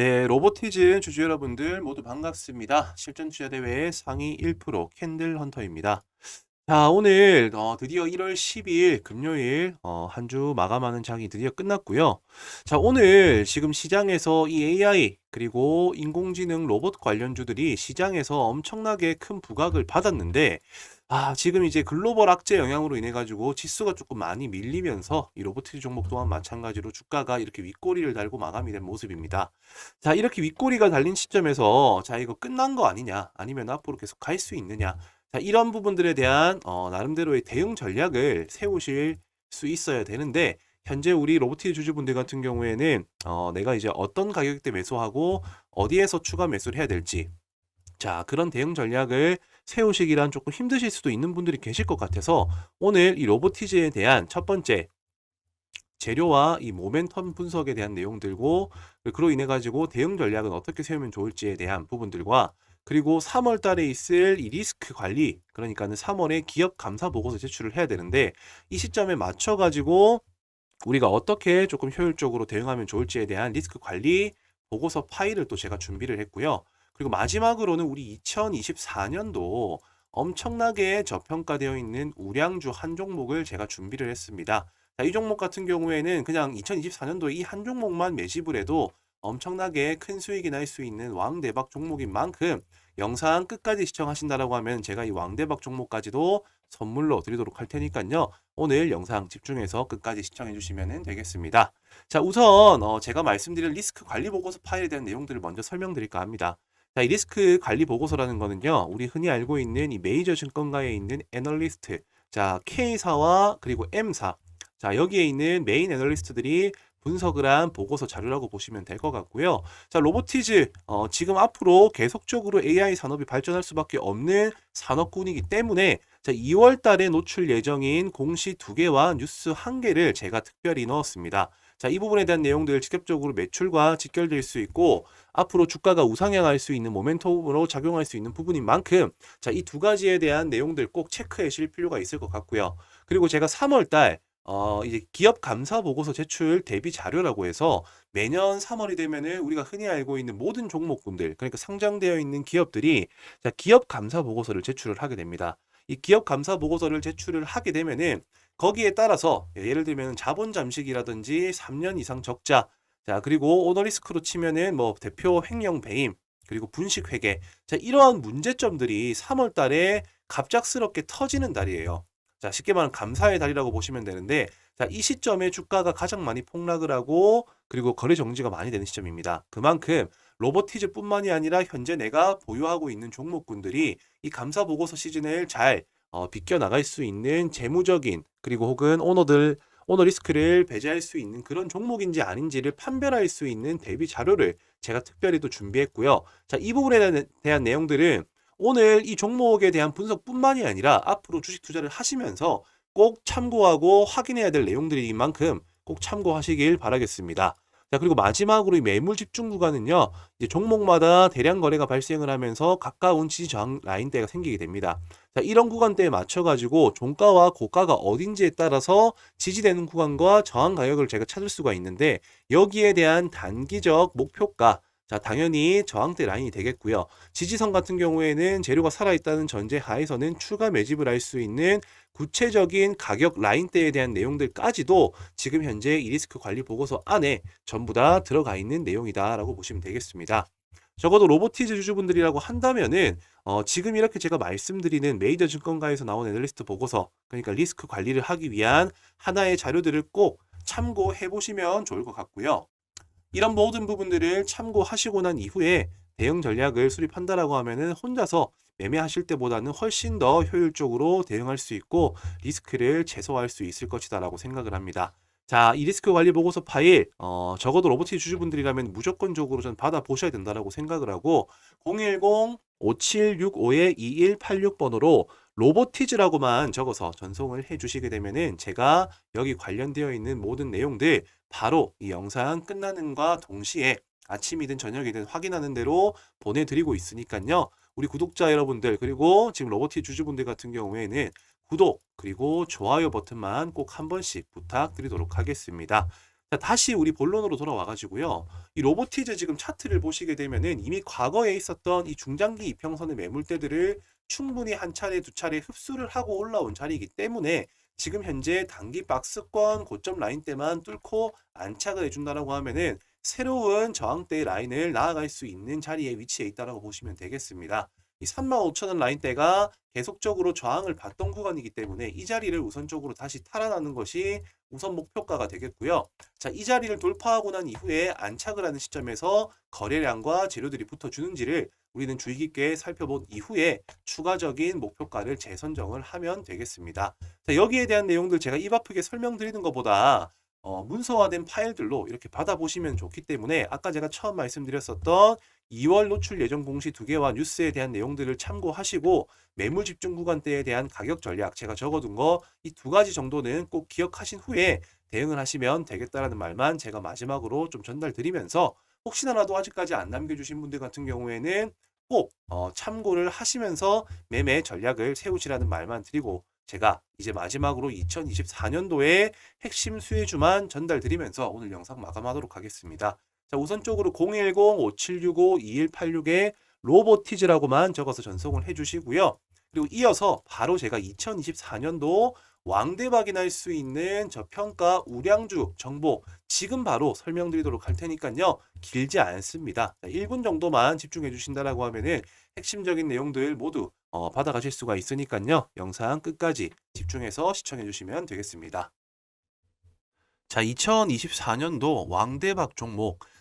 네, 로보티즈 주주 여러분들 모두 반갑습니다. 실전 투자 대회 상위 1% 캔들 헌터입니다. 자, 오늘 어, 드디어 1월 12일 금요일 어, 한 주 마감하는 장이 드디어 끝났고요. 자, 오늘 지금 시장에서 이 AI 그리고 인공지능 로봇 관련주들이 시장에서 엄청나게 큰 부각을 받았는데 아, 지금 이제 글로벌 악재 영향으로 인해 가지고 지수가 조금 많이 밀리면서 이 로보티즈 종목 또한 마찬가지로 주가가 이렇게 윗꼬리를 달고 마감이 된 모습입니다. 자, 이렇게 윗꼬리가 달린 시점에서 자, 이거 끝난 거 아니냐? 아니면 앞으로 계속 갈 수 있느냐? 자, 이런 부분들에 대한 어, 나름대로의 대응 전략을 세우실 수 있어야 되는데 현재 우리 로보티즈 주주분들 같은 경우에는 어, 내가 이제 어떤 가격대 매수하고 어디에서 추가 매수를 해야 될지. 자, 그런 대응 전략을 세우시기란 조금 힘드실 수도 있는 분들이 계실 것 같아서 오늘 이 로보티즈에 대한 첫 번째 재료와 이 모멘텀 분석에 대한 내용 들고 그로 인해 가지고 대응 전략은 어떻게 세우면 좋을지에 대한 부분들과 그리고 3월 달에 있을 이 리스크 관리 그러니까는 3월에 기업 감사 보고서 제출을 해야 되는데 이 시점에 맞춰 가지고 우리가 어떻게 조금 효율적으로 대응하면 좋을지에 대한 리스크 관리 보고서 파일을 또 제가 준비를 했고요. 그리고 마지막으로는 우리 2024년도 엄청나게 저평가되어 있는 우량주 한 종목을 제가 준비를 했습니다. 자, 이 종목 같은 경우에는 그냥 2024년도에 이 한 종목만 매집을 해도 엄청나게 큰 수익이 날 수 있는 왕대박 종목인 만큼 영상 끝까지 시청하신다라고 하면 제가 이 왕대박 종목까지도 선물로 드리도록 할 테니까요. 오늘 영상 집중해서 끝까지 시청해 주시면 되겠습니다. 자, 우선 어, 제가 말씀드릴 리스크 관리 보고서 파일에 대한 내용들을 먼저 설명드릴까 합니다. 자, 이 리스크 관리 보고서라는 거는요. 우리 흔히 알고 있는 이 메이저 증권가에 있는 애널리스트, 자, K사와 그리고 M사, 자, 여기에 있는 메인 애널리스트들이 분석을 한 보고서 자료라고 보시면 될 것 같고요. 자, 로보티즈 어, 지금 앞으로 계속적으로 AI 산업이 발전할 수밖에 없는 산업군이기 때문에 자, 2월 달에 노출 예정인 공시 두 개와 뉴스 한 개를 제가 특별히 넣었습니다. 자, 이 부분에 대한 내용들 직접적으로 매출과 직결될 수 있고 앞으로 주가가 우상향할 수 있는 모멘텀으로 작용할 수 있는 부분인 만큼 자, 이 두 가지에 대한 내용들 꼭 체크하실 필요가 있을 것 같고요. 그리고 제가 3월 달 어, 이제 기업 감사 보고서 제출 대비 자료라고 해서 매년 3월이 되면은 우리가 흔히 알고 있는 모든 종목군들, 그러니까 상장되어 있는 기업들이 자, 기업 감사 보고서를 제출을 하게 됩니다. 이 기업 감사 보고서를 제출을 하게 되면은 거기에 따라서 예를 들면 자본 잠식이라든지 3년 이상 적자, 자, 그리고 오너리스크로 치면은 뭐 대표 횡령 배임, 그리고 분식 회계. 자, 이러한 문제점들이 3월 달에 갑작스럽게 터지는 달이에요. 자, 쉽게 말하면 감사의 달이라고 보시면 되는데, 자, 이 시점에 주가가 가장 많이 폭락을 하고, 그리고 거래 정지가 많이 되는 시점입니다. 그만큼 로보티즈 뿐만이 아니라 현재 내가 보유하고 있는 종목군들이 이 감사 보고서 시즌을 잘 어, 비껴 나갈 수 있는 재무적인 그리고 혹은 오너들 오너 리스크를 배제할 수 있는 그런 종목인지 아닌지를 판별할 수 있는 대비 자료를 제가 특별히 또 준비했고요. 자, 이 부분에 대한 내용들은 오늘 이 종목에 대한 분석뿐만이 아니라 앞으로 주식 투자를 하시면서 꼭 참고하고 확인해야 될 내용들인 만큼 꼭 참고하시길 바라겠습니다. 자, 그리고 마지막으로 이 매물 집중 구간은요, 이제 종목마다 대량 거래가 발생을 하면서 가까운 지지 저항 라인대가 생기게 됩니다. 자, 이런 구간대에 맞춰가지고 종가와 고가가 어딘지에 따라서 지지되는 구간과 저항 가격을 제가 찾을 수가 있는데, 여기에 대한 단기적 목표가, 자, 당연히 저항대 라인이 되겠고요. 지지선 같은 경우에는 재료가 살아있다는 전제 하에서는 추가 매집을 할 수 있는 구체적인 가격 라인대에 대한 내용들까지도 지금 현재 이 리스크 관리 보고서 안에 전부 다 들어가 있는 내용이다라고 보시면 되겠습니다. 적어도 로보티즈 주주분들이라고 한다면은 어, 지금 이렇게 제가 말씀드리는 메이저 증권가에서 나온 애널리스트 보고서 그러니까 리스크 관리를 하기 위한 하나의 자료들을 꼭 참고해 보시면 좋을 것 같고요. 이런 모든 부분들을 참고하시고 난 이후에 대응 전략을 수립한다라고 하면은 혼자서 매매하실 때보다는 훨씬 더 효율적으로 대응할 수 있고 리스크를 최소화할 수 있을 것이다라고 생각을 합니다. 자, 이 리스크 관리 보고서 파일, 어, 적어도 로보티 주주분들이라면 무조건적으로 전 받아 보셔야 된다라고 생각을 하고 010-5765-2186번으로 로보티즈라고만 적어서 전송을 해 주시게 되면은 제가 여기 관련되어 있는 모든 내용들 바로 이 영상 끝나는과 동시에 아침이든 저녁이든 확인하는 대로 보내드리고 있으니까요. 우리 구독자 여러분들 그리고 지금 로보티 주주분들 같은 경우에는 구독 그리고 좋아요 버튼만 꼭 한 번씩 부탁드리도록 하겠습니다. 자, 다시 우리 본론으로 돌아와 가지고요. 이 로보티즈 지금 차트를 보시게 되면은 이미 과거에 있었던 이 중장기 이평선의 매물대들을 충분히 한 차례 두 차례 흡수를 하고 올라온 자리이기 때문에 지금 현재 단기 박스권 고점 라인 때만 뚫고 안착을 해준다라고 하면은 새로운 저항대 라인을 나아갈 수 있는 자리에 위치해 있다라고 보시면 되겠습니다. 이 35,000원 라인대가 계속적으로 저항을 받던 구간이기 때문에 이 자리를 우선적으로 다시 탈환하는 것이 우선 목표가가 되겠고요. 자, 이 자리를 돌파하고 난 이후에 안착을 하는 시점에서 거래량과 재료들이 붙어주는지를 우리는 주의 깊게 살펴본 이후에 추가적인 목표가를 재선정을 하면 되겠습니다. 자, 여기에 대한 내용들 제가 입 아프게 설명드리는 것보다 어, 문서화된 파일들로 이렇게 받아보시면 좋기 때문에 아까 제가 처음 말씀드렸었던 2월 노출 예정 공시 두 개와 뉴스에 대한 내용들을 참고하시고 매물 집중 구간대에 대한 가격 전략 제가 적어둔 거 이 두 가지 정도는 꼭 기억하신 후에 대응을 하시면 되겠다라는 말만 제가 마지막으로 좀 전달드리면서 혹시나라도 아직까지 안 남겨주신 분들 같은 경우에는 꼭 어, 참고를 하시면서 매매 전략을 세우시라는 말만 드리고 제가 이제 마지막으로 2024년도에 핵심 수혜주만 전달드리면서 오늘 영상 마감하도록 하겠습니다. 자, 우선적으로 010-5765-2186에 로보티즈라고만 적어서 전송을 해주시고요. 그리고 이어서 바로 제가 2024년도 왕대박이 날 수 있는 저 평가 우량주 정보 지금 바로 설명드리도록 할 테니까요. 길지 않습니다. 1분 정도만 집중해 주신다라고 하면은 핵심적인 내용들 모두 어, 받아가실 수가 있으니까요. 영상 끝까지 집중해서 시청해 주시면 되겠습니다. 자, 2024년도 왕대박 종목.